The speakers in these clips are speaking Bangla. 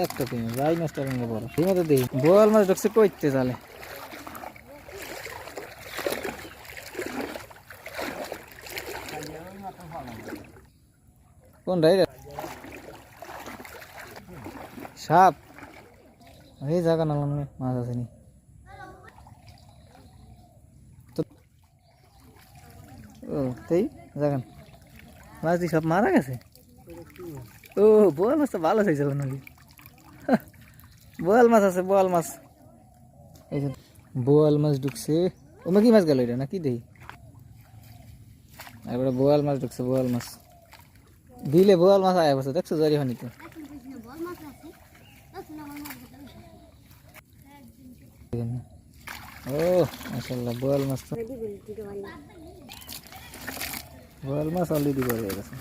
একটা তুমি রাই মাছটা রঙে বড় ঠিক মতো দিই। বোয়াল মাছ ঢুকছে কইতে তাহলে। কোন রাই সাপ। এই জায়গা নাম মাছ আছে নি তো ও, তাই, জাগান। মাছ দিয়ে সব মারা গেছে? ও, বোয়াল মাছ তো ভালো হয়েছিল নাকি? বোয়াল মাছ আছে, বোয়াল মাছ। এই যে বোয়াল মাছ ঢুকছে। ওমে, কি মাছ গেল এটা? নাকি দেই এবারে বোয়াল মাছ ঢুকছে, বোয়াল মাছ। দিলে বোয়াল মাছ আয় বসে, দেখছ জরি হনি তো? ও মাশাল্লাহ বোয়াল মাছ তো বোয়াল মাছ অলরেডি হয়ে গেছে।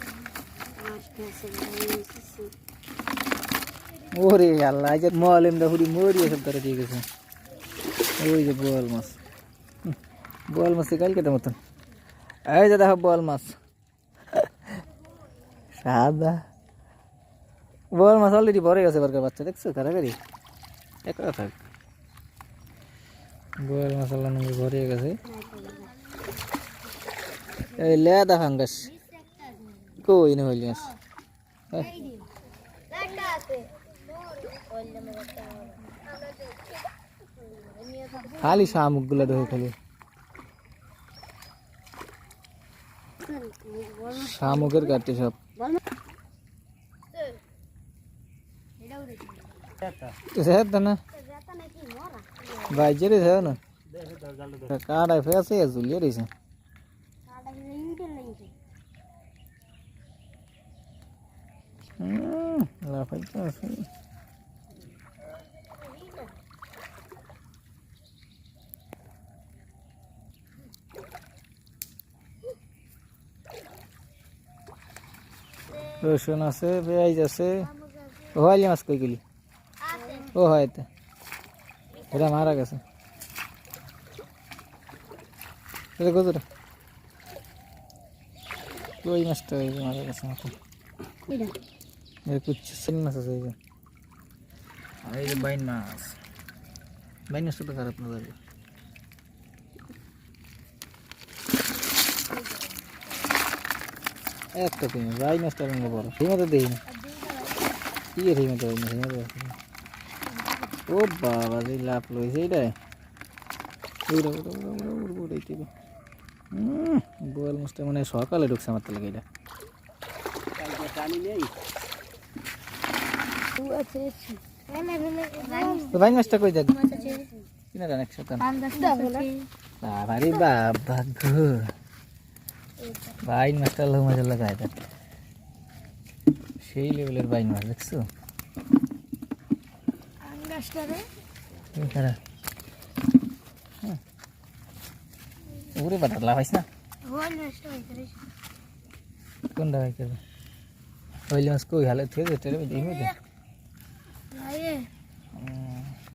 ওরে আল্লাহ যে মলিম দা হুড়ি মরিয়ে সব ধরে দিয়ে গেছে। ওই যে বোয়াল মাছ। বোয়াল মাছ কালকে মতন। এই যে দেখো বোয়াল মাছ। সাদা। বোয়াল মাছ অলরেডি ভরে গেছে বারকার বাচ্চা, দেখছ? কারাগারি? একটা থাক বোয়াল মাছ আল্লাহ নাকি ভরে গেছে। এই লেদা ফাঙ্গাস। কই না হইলি মাছ? খালি শামুকগুলা ঢোকে খালি। শামুকের কাটে সব। না? বাইজে রে সেও না? কাটায় ফেসে ঝুলিয়ে রয়েছে লাফাইতে রসুন আছে পেঁয়াজ আছে। ও হাইলি মাছ কই গেলি? ও হয় তো। এটা মারা গেছে। এটা কতটা কই মাছটা ওই যে মারা গেছে মতো এই কুচ্ছু সেন মাছ আছে এই যে। আর এই যে বাইন মাছ। বাইন মাছটা তো খারাপ না একটা তুমি বাইন মাছটা রঙে বড় মতো দেই না। কি এর সেই মতো আছে। ও বাবা যে লাভ লইছে এইটা উড়ে উড়ে উড়ে উড়ে উড়ে উড়ে বোয়াল মাছটা মানে সকালে ঢুকছে আমার তালে এটা। তো বাইন মাছটা কই দেখ কিনা জান একসাথে বাবারে বাবা গো। বাইন মাছটা লোক মাছ লাগায় দেখ সেই লেভেলের বাইন মাছ দেখছ? এই খারাপ হুম। ওরে বাটা লাভাইস না? কোনটা ভাই করবে হইলে মাছ কই? হালে থেকে যেতে রে দেখবে তো হুম।